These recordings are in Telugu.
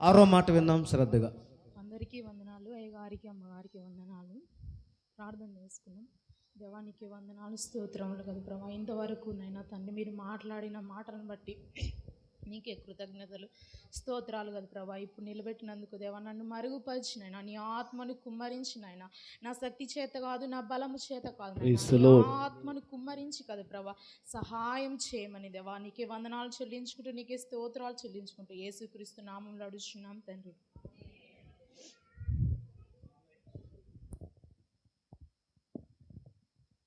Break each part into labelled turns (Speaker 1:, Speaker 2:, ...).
Speaker 1: ఆరో మాట విన్నాం శ్రద్ధగా.
Speaker 2: అందరికీ వందనాలు అయ్యగారికి అమ్మగారికి వందనాలు. ప్రార్థన చేసుకున్నాం దేవానికి వందనాలు స్తోత్రములు కదా ప్రభా ఇంతవరకు నైనా తండ్రి మీరు మాట్లాడిన మాటలను బట్టి నీకే కృతజ్ఞతలు స్తోత్రాలు కదా ప్రభా. ఇప్పుడు నిలబెట్టినందుకు దేవా నన్ను మరుగుపరిచినైనా నీ ఆత్మను కుమ్మరించినైనా నా శక్తి చేత కాదు నా బలము చేత కాదు. ఆత్మను కుమ్మరించి కదా ప్రభా. సహాయం చేయమని దేవా నీకే వందనాలు చెల్లించుకుంటూ నీకే స్తోత్రాలు చెల్లించుకుంటూ యేసుక్రీస్తు నామంలో అడుగుతున్నాం తండ్రి.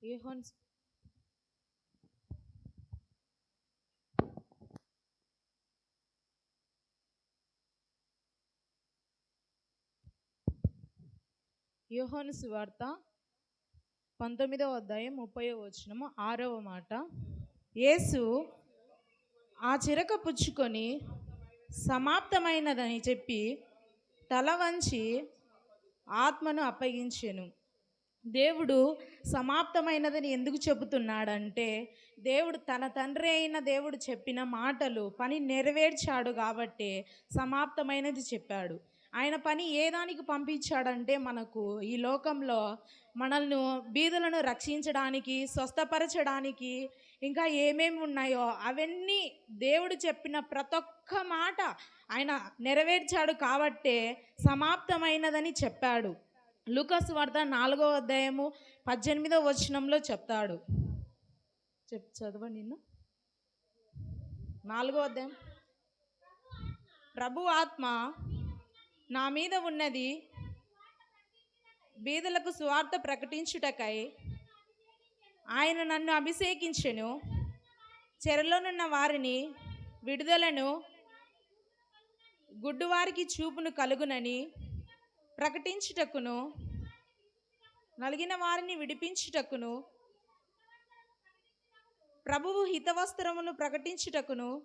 Speaker 2: యోహాన్ యోహోను సువార్త పంతొమ్మిదవ అధ్యాయం ముప్పై వచనము ఆరవ మాట. యేసు ఆ చిరక పుచ్చుకొని సమాప్తమైనదని చెప్పి తల వంచి ఆత్మను అప్పగించెను. దేవుడు సమాప్తమైనదని ఎందుకు చెబుతున్నాడంటే దేవుడు తన తండ్రి అయిన దేవుడు చెప్పిన మాటలు పని నెరవేర్చాడు కాబట్టి సమాప్తమైనది చెప్పాడు. ఆయన పని ఏ దానికి పంపించాడంటే మనకు ఈ లోకంలో మనల్ని బీదులను రక్షించడానికి స్వస్థపరచడానికి ఇంకా ఏమేమి ఉన్నాయో అవన్నీ దేవుడు చెప్పిన ప్రతి ఒక్క మాట ఆయన నెరవేర్చాడు కాబట్టే సమాప్తమైనదని చెప్పాడు. లూకస్ వార్త నాలుగో అధ్యాయము పద్దెనిమిదో వచనంలో చెప్తాడు. చెప్ చదవ నిన్ను. నాలుగో అధ్యాయం. ప్రభు ఆత్మ నా మీద ఉన్నది బీదలకు సువార్త ప్రకటించుటకై ఆయన నన్ను అభిషేకించెను. చెరలోనున్న వారిని విడుదలను. గుడ్డువారికి చూపును కలుగునని ప్రకటించుటకును. నలిగిన వారిని విడిపించుటకును. ప్రభువు హితవస్త్రమును ప్రకటించుటకును.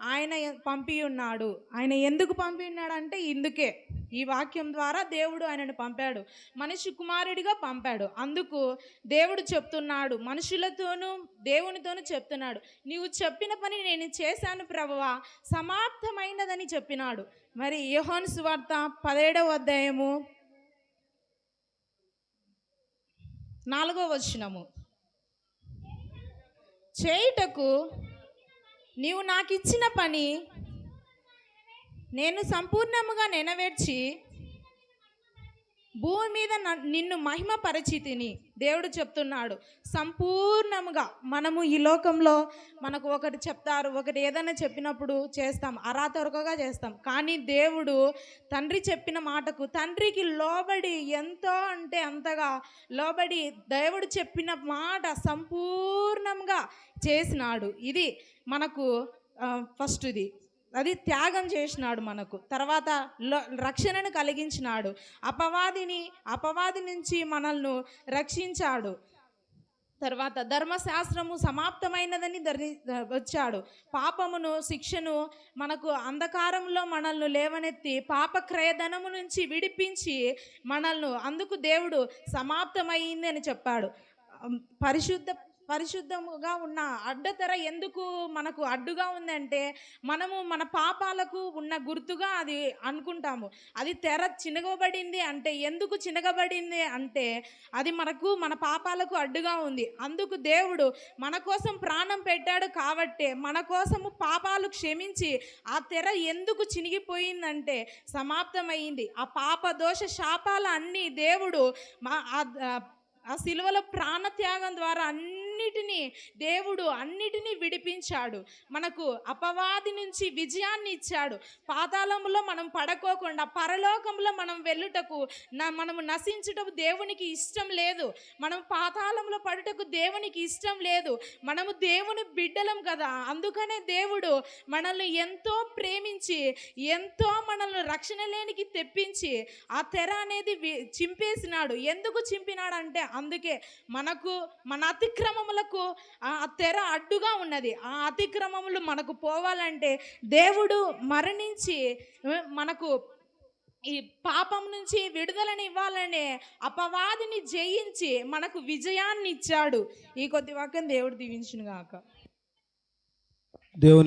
Speaker 2: ఆయన పంపి ఉన్నాడు. ఆయన ఎందుకు పంపి ఉన్నాడు అంటే ఇందుకే. ఈ వాక్యం ద్వారా దేవుడు ఆయనను పంపాడు. మనిషి కుమారుడిగా పంపాడు. అందుకు దేవుడు చెప్తున్నాడు. మనుషులతోనూ దేవునితోనూ చెప్తున్నాడు. నీవు చెప్పిన పని నేను చేశాను ప్రభువా సమాప్తమైనదని చెప్పినాడు. మరి యోహాను సువార్త పదిహేడవ అధ్యాయము నాలుగో వచనము. చేయుటకు నీవు నాకు ఇచ్చిన పని నేను సంపూర్ణముగా నెనవేర్చి భూమి మీద నిన్ను మహిమ పరిచితిని దేవుడు చెప్తున్నాడు. సంపూర్ణముగా మనము ఈ లోకంలో మనకు ఒకటి చెప్తారు ఒకటి ఏదైనా చెప్పినప్పుడు చేస్తాం అరాతొరకగా చేస్తాం. కానీ దేవుడు తండ్రి చెప్పిన మాటకు తండ్రికి లోబడి ఎంతో అంటే అంతగా లోబడి దేవుడు చెప్పిన మాట సంపూర్ణంగా చేసినాడు. ఇది మనకు ఫస్ట్ది అది త్యాగం చేసినాడు మనకు. తర్వాత రక్షణను కలిగించినాడు. అపవాదిని అపవాది నుంచి మనల్ని రక్షించాడు. తర్వాత ధర్మశాస్త్రము సమాప్తమైనదని ధరి వచ్చాడు. పాపమును శిక్షను మనకు అంధకారంలో మనల్ని లేవనెత్తి పాప క్రయధనము నుంచి విడిపించి మనల్ని అందుకు దేవుడు సమాప్తమైంది అని చెప్పాడు. పరిశుద్ధ పరిశుద్ధముగా ఉన్న అడ్డతెర ఎందుకు మనకు అడ్డుగా ఉందంటే మనము మన పాపాలకు ఉన్న గుర్తుగా అది అనుకుంటాము. అది తెర చినగబడింది అంటే ఎందుకు చినగబడింది అంటే అది మనకు మన పాపాలకు అడ్డుగా ఉంది. అందుకు దేవుడు మన కోసం ప్రాణం పెట్టాడు కాబట్టే మన కోసము పాపాలు క్షమించి ఆ తెర ఎందుకు చినిగిపోయిందంటే సమాప్తమైంది. ఆ పాప దోష శాపాలు అన్నీ దేవుడు మా ఆ- ఆ ప్రాణత్యాగం ద్వారా అన్నిటినీ దేవుడు అన్నిటినీ విడిపించాడు. మనకు అపవాది నుంచి విజయాన్ని ఇచ్చాడు. పాతాళంలో మనం పడకోకుండా పరలోకంలో మనం వెళ్ళుటకు నా మనము నశించుటకు దేవునికి ఇష్టం లేదు. మనం పాతాళంలో పడుటకు దేవునికి ఇష్టం లేదు. మనము దేవుని బిడ్డలం కదా. అందుకనే దేవుడు మనల్ని ఎంతో ప్రేమించి ఎంతో మనల్ని రక్షణ లేనికి తెప్పించి ఆ తెర అనేది వి- చింపేసినాడు. ఎందుకు చింపినాడంటే అందుకే మనకు మన అతిక్రమం అతిక్రమములకు ఆ తెర అడ్డుగా ఉన్నది. ఆ అతిక్రమములు మనకు పోవాలంటే దేవుడు మరణించి మనకు ఈ పాపం నుంచి విడుదలని ఇవ్వాలనే అపవాదిని జయించి మనకు విజయాన్ని ఇచ్చాడు ఈ కొద్ది వాక్యం దేవుడు దీవించును గాక
Speaker 1: దేవుని